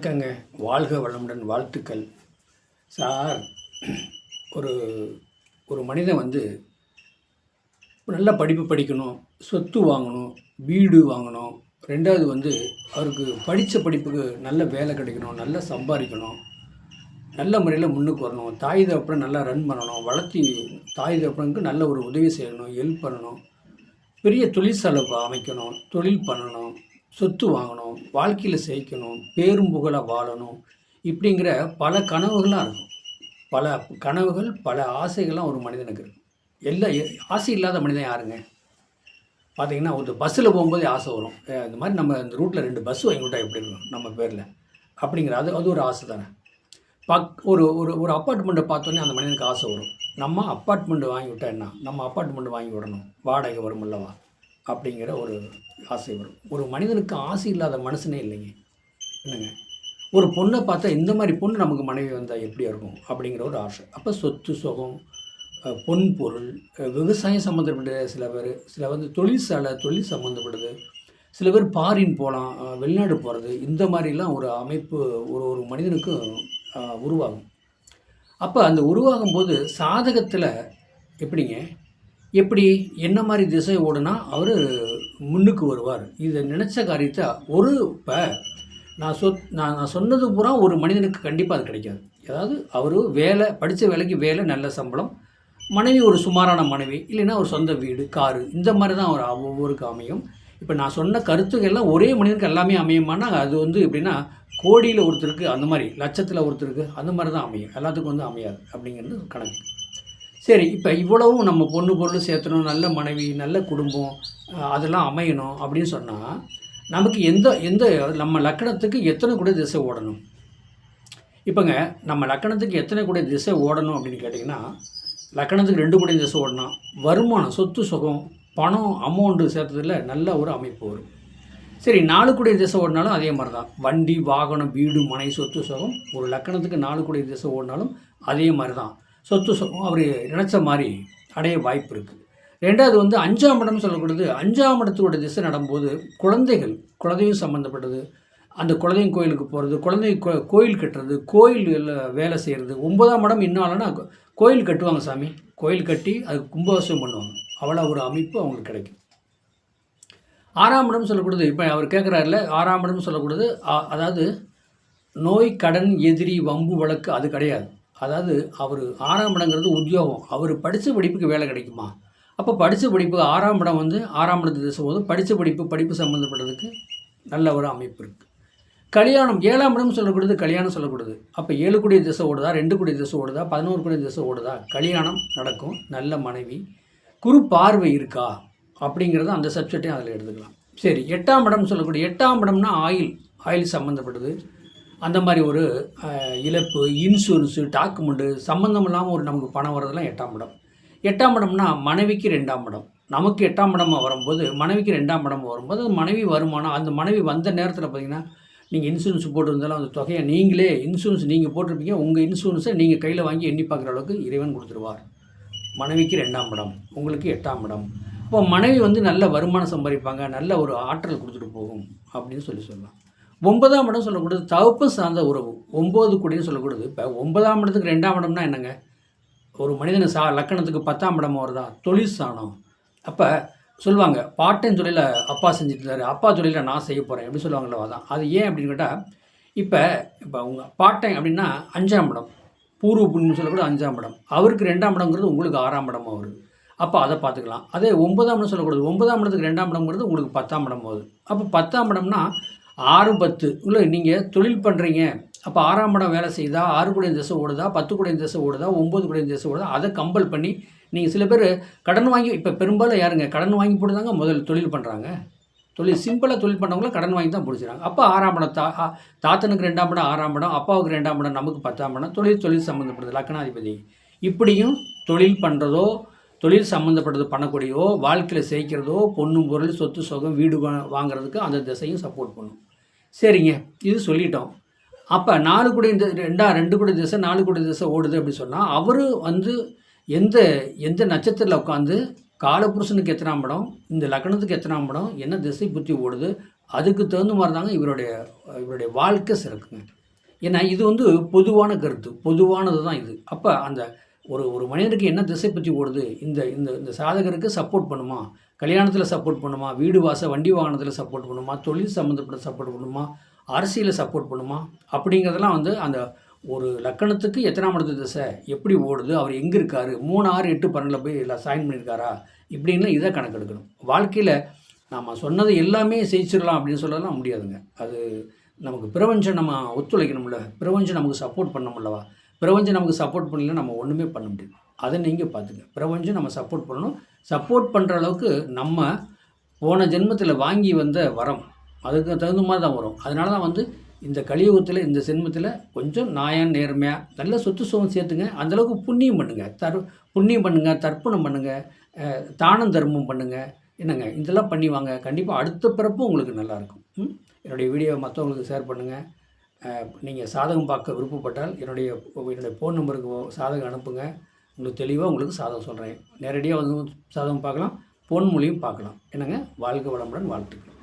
வணக்கங்க. வாழ்க வளமுடன் வாழ்த்துக்கள். சார் ஒரு ஒரு மனிதன் வந்து நல்ல படிப்பு படிக்கணும் சொத்து வாங்கணும் வீடு வாங்கணும். ரெண்டாவது வந்து அவருக்கு படித்த படிப்புக்கு நல்ல வேலை கிடைக்கணும் நல்லா சம்பாதிக்கணும். நல்ல முறையில் முன்னுக்கு வரணும். தாய் தகப்பனை நல்லா ரன் பண்ணணும். வளர்த்தி தாய் தகப்பனுக்கு நல்ல ஒரு உதவி செய்யணும் ஹெல்ப் பண்ணணும். பெரிய தொழிற்சாலை அமைக்கணும் தொழில் பண்ணணும். சொத்து வாங்கணும் வாழ்க்கையில் சேர்க்கணும் பேரும் புகழை வாழணும் இப்படிங்கிற பல கனவுகள்லாம் இருக்கும். பல கனவுகள் பல ஆசைகள்லாம் ஒரு மனிதனுக்கு இருக்கும். எல்லா எ- ஆசை இல்லாத மனிதன் யாருங்க? பார்த்தீங்கன்னா ஒரு பஸ்ஸில் போகும்போதே ஆசை வரும். இந்த மாதிரி நம்ம இந்த ரூட்டில் ரெண்டு பஸ் வாங்கி விட்டா எப்படி இருக்கும்? நம்ம பேரில். அப்படிங்கிற அது அது ஒரு ஆசை தானே. பக் ஒரு ஒரு ஒரு அப்பார்ட்மெண்ட்டை பார்த்தோன்னே அந்த மனிதனுக்கு ஆசை வரும். நம்ம அப்பார்ட்மெண்ட் வாங்கி விட்டா என்ன? நம்ம அப்பார்ட்மெண்ட் வாங்கி விடணும். வாடகை வரும் அல்லவா? அப்படிங்கிற ஒரு ஆசை வரும். ஒரு மனிதனுக்கு ஆசை இல்லாத மனுஷனே இல்லைங்க. என்னங்க? ஒரு பொண்ணை பார்த்தா இந்த மாதிரி பொண்ணு நமக்கு மனைவி வந்தால் எப்படியா இருக்கும்? அப்படிங்கிற ஒரு ஆசை. அப்போ சொத்து சுகம் பொன் பொருள் விவசாயம் சம்மந்தப்பட்ட சில பேர் சில வந்து தொழிற்சாலை தொழில் சம்மந்தப்பட்டது சில பேர் பாரின் போகலாம் வெளிநாடு போகிறது இந்த மாதிரிலாம் ஒரு அமைப்பு ஒரு ஒரு மனிதனுக்கு உருவாகும். அப்போ அந்த உருவாகும் போது சாதகத்தில் எப்படிங்க? எப்படி என்ன மாதிரி திசை ஓடுனா அவர் முன்னுக்கு வருவார். இதை நினச்ச காரியத்தை ஒரு இப்போ நான் சொத் நான் நான் சொன்னது பூரா ஒரு மனிதனுக்கு கண்டிப்பாக அது கிடைக்காது. அதாவது அவர் வேலை படித்த வேலைக்கு வேலை நல்ல சம்பளம் மனைவி ஒரு சுமாரான மனைவி இல்லைன்னா ஒரு சொந்த வீடு காரு இந்த மாதிரி தான் ஒரு ஒவ்வொருக்கு அமையும். இப்போ நான் சொன்ன கருத்துக்கள்லாம் ஒரே மனிதனுக்கு எல்லாமே அமையுமானா அது வந்து எப்படின்னா கோடியில் ஒருத்தருக்கு அந்த மாதிரி லட்சத்தில் ஒருத்தருக்கு அந்த மாதிரி தான் அமையும். எல்லாத்துக்கும் வந்து அமையாது அப்படிங்கிறது கணக்கு. சரி இப்போ இவ்வளவும் நம்ம பொண்ணு பொருள் சேர்த்தணும் நல்ல மனைவி நல்ல குடும்பம் அதெல்லாம் அமையணும் அப்படின்னு சொன்னால் நமக்கு எந்த எந்த நம்ம லக்கணத்துக்கு எத்தனை கூட திசை ஓடணும்? இப்போங்க நம்ம லக்கணத்துக்கு எத்தனை கூட திசை ஓடணும் அப்படின்னு கேட்டிங்கன்னா லக்கணத்துக்கு ரெண்டு கூட திசை ஓடணும் வருமானம் சொத்து சுகம் பணம் அமௌண்ட்டு சேர்த்ததில் நல்ல ஒரு அமைப்பு வரும். சரி நாலு கூடிய திசை ஓடினாலும் அதே மாதிரி தான் வண்டி வாகனம் வீடு மனை சொத்து சுகம் ஒரு லக்கணத்துக்கு நாலு கூடிய திசை ஓடினாலும் அதே மாதிரி தான் சொத்து அவர் நினச்ச மாதிரி அடைய வாய்ப்பு இருக்குது ரெண்டாவது வந்து அஞ்சாம் இடம் சொல்லக்கூடியது அஞ்சாம் இடத்தோட திசை நடும்போது குழந்தைகள் குழந்தையும் சம்மந்தப்பட்டது அந்த குழந்தையும் கோயிலுக்கு போகிறது குழந்தை கோ- கோயில் கட்டுறது கோயில் வேலை செய்கிறது ஒன்பதாம் இடம் இன்னாலன்னா கோயில் கட்டுவாங்க சாமி. கோயில் கட்டி அது கும்பாபிஷேகம் பண்ணுவாங்க. அவ்வளோ ஒரு அமைப்பு அவங்களுக்கு கிடைக்கும். ஆறாம் இடம் சொல்லக்கூடாது இப்போ அவர் கேட்குறாருல ஆறாம் இடம் சொல்லக்கூடாது அதாவது நோய் கடன் எதிரி வம்பு வழக்கு அது கிடையாது. அதாவது அவர் ஆறாம் இடங்கிறது உத்தியோகம். அவர் படித்த படிப்புக்கு வேலை கிடைக்குமா? அப்போ படித்த படிப்பு ஆறாம் இடம் வந்து ஆறாம் இடத்து திசை போது படித்த படிப்பு படிப்பு சம்மந்தப்பட்டதுக்கு நல்ல ஒரு அமைப்பு இருக்குது கல்யாணம் ஏழாம் இடம் சொல்லக்கூடாது கல்யாணம் சொல்லக்கூடாது அப்போ ஏழு கூடிய திசை ஓடுதா ரெண்டு கூடிய திசை ஓடுதா பதினோரு கூடிய திசை ஓடுதா? கல்யாணம் நடக்கும் நல்ல மனைவி குறு பார்வை இருக்கா? அப்படிங்கிறத அந்த சப்ஜெக்டையும் அதில் எடுத்துக்கலாம். சரி எட்டாம் இடம் சொல்லக்கூடிய எட்டாம் இடம்னா ஆயில் ஆயில் சம்மந்தப்பட்டது அந்த மாதிரி ஒரு இழப்பு இன்சூரன்ஸு டாக்குமெண்ட்டு சம்மந்தம் இல்லாமல் ஒரு நமக்கு பணம் வரதெல்லாம் எட்டாம் இடம். எட்டாம் இடம்னா மனைவிக்கு ரெண்டாம் இடம். நமக்கு எட்டாம் இடமாக வரும்போது மனைவிக்கு ரெண்டாம் இடம் வரும்போது மனைவி வருமானம். அந்த மனைவி வந்த நேரத்தில் பார்த்தீங்கன்னா நீங்கள் இன்சூரன்ஸ் போட்டிருந்தாலும் அந்த தொகையை நீங்களே இன்சூரன்ஸ் நீங்கள் போட்டிருப்பீங்க. உங்கள் இன்சூரன்ஸை நீங்கள் கையில் வாங்கி எண்ணி பார்க்குற அளவுக்கு இறைவன் கொடுத்துருவார். மனைவிக்கு ரெண்டாம் இடம் உங்களுக்கு எட்டாம் இடம். அப்போ மனைவி வந்து நல்ல வருமானம் சம்பாதிப்பாங்க நல்ல ஒரு ஆற்றல் கொடுத்துட்டு போகும் அப்படின்னு சொல்லி சொல்லலாம். ஒன்பதாம் இடம் சொல்லக்கூடாது தவப்பு சார்ந்த உறவு. ஒம்பது கூடியன்னு சொல்லக்கூடாது. இப்போ ஒன்பதாம் இடத்துக்கு ரெண்டாம் இடம்னா என்னங்க? ஒரு மனிதனை சா லக்கணத்துக்கு பத்தாம் இடம் வருதா? தொழில் சாணம். அப்போ சொல்லுவாங்க பார்ட் டைம் தொழிலில் அப்பா செஞ்சுட்டு அப்பா தொழிலில் நான் செய்ய போகிறேன் எப்படி சொல்லுவாங்களோ அதான் அது ஏன் அப்படின்னு கேட்டால் இப்போ இப்போ உங்கள் பார்ட் டைம் அப்படின்னா அஞ்சாம் இடம். பூர்வ புண்ணியம் சொல்லக்கூட அஞ்சாம் இடம். அவருக்கு ரெண்டாம் இடங்கிறது உங்களுக்கு ஆறாம் இடமா வருது. அப்போ அதை பார்த்துக்கலாம். அதே ஒன்பதாம் இடம் சொல்லக்கூடாது. ஒன்பதாம் இடத்துக்கு ரெண்டாம் இடம்ங்கிறது உங்களுக்கு பத்தாம் இடம் வருது அப்போ பத்தாம் இடம்னா ஆறும் பத்து. இல்லை நீங்கள் தொழில் பண்ணுறீங்க அப்போ ஆறாம் படம் வேலை செய்தா ஆறு கூடிய திசை ஓடுதா பத்து கூடிய திசை ஓடுதா ஒம்பது கூடிய திசை ஓடுதா அதை கம்பல் பண்ணி நீங்கள் சில பேர் கடன் வாங்கி இப்போ பெரும்பாலும் யாருங்க கடன் வாங்கி போட்டு தாங்க முதல்ல தொழில் பண்ணுறாங்க தொழில் சிம்பிளாக தொழில் பண்ணுறவங்கள கடன் வாங்கி தான் பிடிச்சிறாங்க அப்போ ஆறாம் படம் தா தாத்தனுக்கு ரெண்டாம் படம் ஆறாம் படம் அப்பாவுக்கு ரெண்டாம் படம் நமக்கு பத்தாம் படம் தொழில் தொழில் சம்மந்தப்பட்டது லக்னாதிபதி இப்படியும் தொழில் பண்ணுறதோ தொழில் சம்மந்தப்பட்டது பண்ணக்கூடியோ வாழ்க்கையில் சேர்க்கிறதோ பொண்ணும் பொருள் சொத்து சுகம் வீடு வாங்குறதுக்கு அந்த திசையும் சப்போர்ட் பண்ணும். சரிங்க இது சொல்லிட்டோம். அப்போ நாலு கூட இந்த ரெண்டா ரெண்டு கூட திசை நாலு கூட திசை ஓடுது அப்படின்னு சொன்னால் அவர் வந்து எந்த எந்த நட்சத்திரத்தில் உட்காந்து காலபுருஷனுக்கு எத்தனாம் படம் இந்த லக்னத்துக்கு எத்தனாம் படம் என்ன திசை புத்தி ஓடுது அதுக்கு தகுந்த மாதிரி தாங்க இவருடைய இவருடைய வாழ்க்கை சிறக்குங்க. ஏன்னா இது வந்து பொதுவான கருத்து பொதுவானது தான் இது. அப்போ அந்த ஒரு ஒரு மனிதனுக்கு என்ன திசை பற்றி ஓடுது இந்த இந்த இந்த சாதகருக்கு சப்போர்ட் பண்ணுமா கல்யாணத்தில் சப்போர்ட் பண்ணுமா? வீடு வாச வண்டி வாகனத்தில் சப்போர்ட் பண்ணுமா? தொழில் சம்மந்தப்பட்ட சப்போர்ட் பண்ணுமா? அரசியலில் சப்போர்ட் பண்ணுமா? அப்படிங்கிறதெல்லாம் வந்து அந்த ஒரு லக்கணத்துக்கு எத்தனாம் இடத்து திசை எப்படி ஓடுது அவர் எங்கே இருக்காரு மூணு ஆறு எட்டு பன்னெண்டில் போய் எல்லாம் சைன் பண்ணியிருக்காரா? இப்படின்னு இதை கணக்கெடுக்கணும். வாழ்க்கையில் நாம் சொன்னது எல்லாமே ஜெயிச்சிடலாம் அப்படின்னு சொல்லலாம் முடியாதுங்க. அது நமக்கு பிரபஞ்சம் நம்ம ஒத்துழைக்கணும்ல. பிரபஞ்சம் நமக்கு சப்போர்ட் பண்ணமுல்லவா பிரபஞ்சம் நமக்கு சப்போர்ட் பண்ணல நம்ம ஒன்றுமே பண்ண முடியும் அதை நீங்கள் பார்த்துங்க. பிரபஞ்சம் நம்ம சப்போர்ட் பண்ணணும். சப்போர்ட் பண்ணுற அளவுக்கு நம்ம போன ஜென்மத்தில் வாங்கி வந்த வரம். அதுக்கு தகுந்த மாதிரி தான் வரும். அதனால தான் வந்து இந்த கலியுகத்தில் இந்த ஜென்மத்தில் கொஞ்சம் நியாயம் நேர்மையாக நல்ல சொத்து சுகம் சேர்த்துங்க. அந்தளவுக்கு புண்ணியம் பண்ணுங்கள் தர் புண்ணியம் பண்ணுங்கள் தர்ப்பணம் பண்ணுங்கள் தானம் தர்மம் பண்ணுங்கள் என்னங்க? இதெல்லாம் பண்ணி வாங்க. கண்டிப்பாக அடுத்த பிறப்பும் உங்களுக்கு நல்லாயிருக்கும் ம்? என்னுடைய வீடியோவை மற்றவங்களுக்கு ஷேர் பண்ணுங்கள் நீங்கள் சாதகம் பார்க்க விருப்பப்பட்டால் என்னுடைய என்னுடைய ஃபோன் நம்பருக்கு சாதகம் அனுப்புங்க. உங்களுக்கு தெளிவாக உங்களுக்கு சாதகம் சொல்கிறேன். நேரடியாக வந்து சாதகம் பார்க்கலாம் ஃபோன் மூலியம் பார்க்கலாம். என்னங்க? வாழ்க வளமுடன் வாழ்த்துக்கள்.